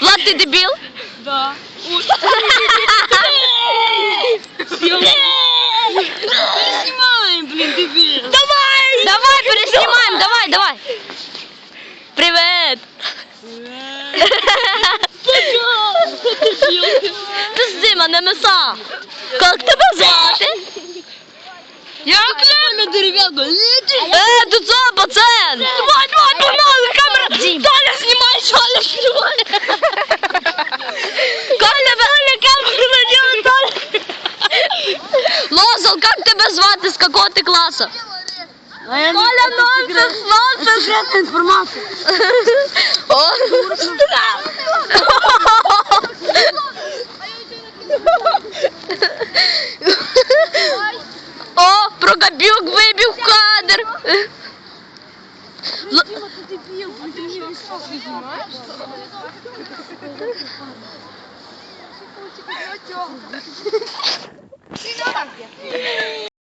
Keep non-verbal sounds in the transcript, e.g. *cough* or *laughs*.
Влад, ти дебіл? Да. Снимаем, блин, дебил. Давай! Давай, переснімаємо, давай, давай. Привет! Ти з Дима, не меса. Як тебе звати? Як на дерев'янку? Е, ти Лозал, как тебе звати, з какого ти класу? Толя, нонсенс, нонсенс. Секретная информация. *laughs* О, *laughs* О, Прокопюк вибив в кадр. Л-